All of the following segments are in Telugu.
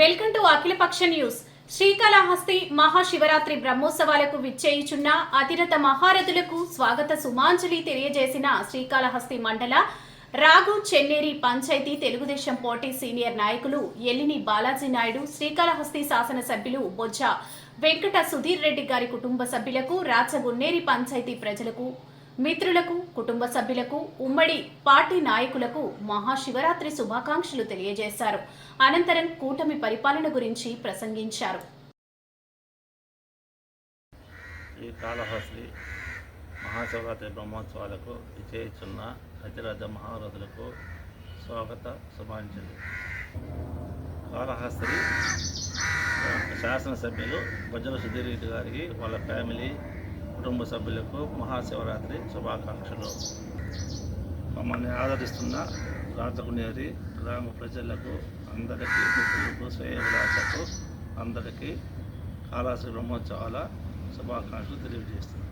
Welcome to Akhilapaksha news. Srikalahasti Mahashivratri బ్రహ్మోత్సవాలకు విచ్చేయుచున్న అతిరథ మహారథులకు స్వాగత సుమాంజలి తెలియజేసిన శ్రీకాళహస్తి మండల రాఘు చెన్నేరి పంచాయతీ తెలుగుదేశం పార్టీ సీనియర్ నాయకులు ఎల్లిని బాలాజీ నాయుడు శ్రీకాళహస్తి శాసనసభ్యులు బొజ్జ వెంకట సుధీర్ రెడ్డి గారి కుటుంబ సభ్యులకు రాచగున్నేరి పంచాయతీ ప్రజలకు మిత్రులకు కుటుంబ సభ్యులకు ఉమ్మడి పార్టీ నాయకులకు మహాశివరాత్రి శుభాకాంక్షలు తెలియజేశారు. అనంతరం కూటమి పరిపాలన గురించి ప్రసంగించారు. ఈ కాళహస్తి మహాశివరాత్రి బ్రహ్మోత్సవాలకు విజయిస్తున్న అతిరథ మహారథులకు స్వాగత శుభాంజలి కాళహస్తి శాసనసభ్యులు భజన సుధీర్ రెడ్డి గారికి వాళ్ళ ఫ్యామిలీ కుటుంబ సభ్యులకు మహాశివరాత్రి శుభాకాంక్షలు. మమ్మల్ని ఆదరిస్తున్న రాతకునేరి గ్రామ ప్రజలకు అందరికీ మిత్రులకు శ్రేయభిలాషకు అందరికీ కాళాశ్రీ బ్రహ్మోత్సవాల శుభాకాంక్షలు తెలియజేస్తున్నాను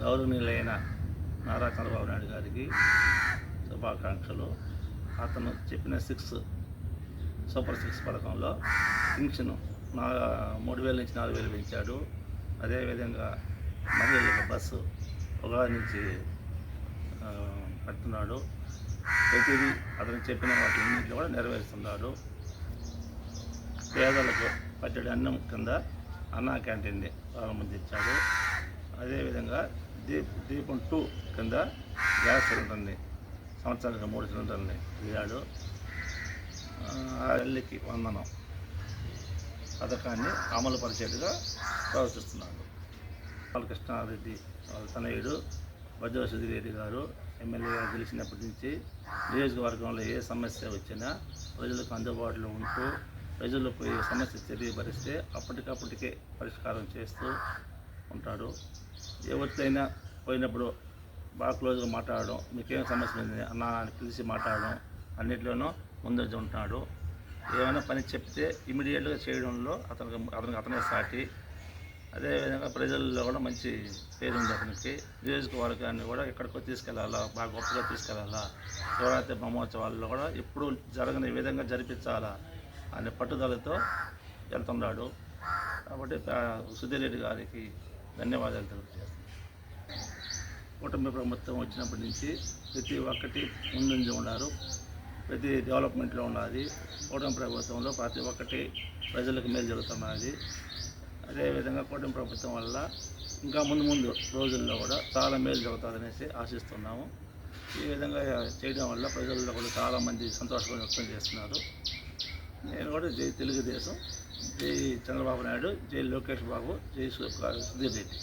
గౌరవనీయులైన నారా చంద్రబాబు నాయుడు గారికి శుభాకాంక్షలు. అతను చెప్పిన సిక్స్ సూపర్ సిక్స్ పథకంలో పింఛను నా మూడు వేల నుంచి నాలుగు వేలు పెంచాడు. అదేవిధంగా మహిళలకు బస్సు ఉగాది నుంచి పెడుతున్నాడు ప్రతిదీ అతను చెప్పిన వాటిన్నింటిలో కూడా నెరవేరుస్తున్నాడు పేదలకు పచ్చడి అన్నం కింద అన్నా క్యాంటీన్ని ప్రారంభించాడు అదేవిధంగా దీప్ దీపం టూ కింద గ్యాస్ సిలిండర్ని సంవత్సరానికి మూడు సిలిండర్ని ఇయ్యాడు ఆ, తల్లికి వందనం పథకాన్ని అమలు పరిచేట్టుగా ప్రవర్తిస్తున్నాడు బాలకృష్ణారెడ్డి తనయుడు బజ్జల సుధీరెడ్డి గారు ఎమ్మెల్యేగా గెలిచినప్పటి నుంచి నియోజకవర్గంలో ఏ సమస్య వచ్చినా ప్రజలకు అందుబాటులో ఉంటూ ప్రజలకు ఏ సమస్య తెలియపరిస్తే అప్పటికప్పటికే పరిష్కారం చేస్తూ ఉంటాడు ఎవరికైనా పోయినప్పుడు బాగా క్లోజ్గా మాట్లాడడం మీకేం సమస్య ఉంది అన్న పిలిచి మాట్లాడడం అన్నిట్లోనూ ముందంజ ఉంటాడు. ఏమైనా పని చెప్తే ఇమీడియట్గా చేయడంలో అతనికి అతనికి అతనే సాటి. అదేవిధంగా ప్రజల్లో కూడా మంచి పేరు ఉంది అతనికి. నియోజకవర్గాన్ని కూడా ఎక్కడికో తీసుకెళ్ళాలా బాగా గొప్పగా తీసుకెళ్ళాలా శివరాత్రి బ్రహ్మోత్సవాల్లో కూడా ఎప్పుడు జరగని విధంగా జరిపించాలా అనే పట్టుదలతో వెళ్తున్నాడు. కాబట్టి ఆ, సుధీర్ రెడ్డి గారికి ధన్యవాదాలు తెలియజేస్తున్నాను. కుటుంబ ప్రభుత్వం వచ్చినప్పటి నుంచి ప్రతి ఒక్కటి ముందుండి ఉన్నారు. ప్రతి డెవలప్మెంట్లో ఉన్నది. కూటమి ప్రభుత్వంలో ప్రతి ఒక్కటి ప్రజలకు మేలు జరుగుతున్నది. అదేవిధంగా కూటమి ప్రభుత్వం వల్ల ఇంకా ముందు ముందు రోజుల్లో కూడా చాలా మేలు జరుగుతుందనేసి ఆశిస్తున్నాము. ఈ విధంగా చేయడం వల్ల ప్రజల్లో కూడా చాలామంది సంతోషంగా వ్యక్తం చేస్తున్నారు. నేను కూడా జై తెలుగుదేశం జై చంద్రబాబు నాయుడు జై లోకేష్ బాబు జై సుధీర్ రెడ్డి.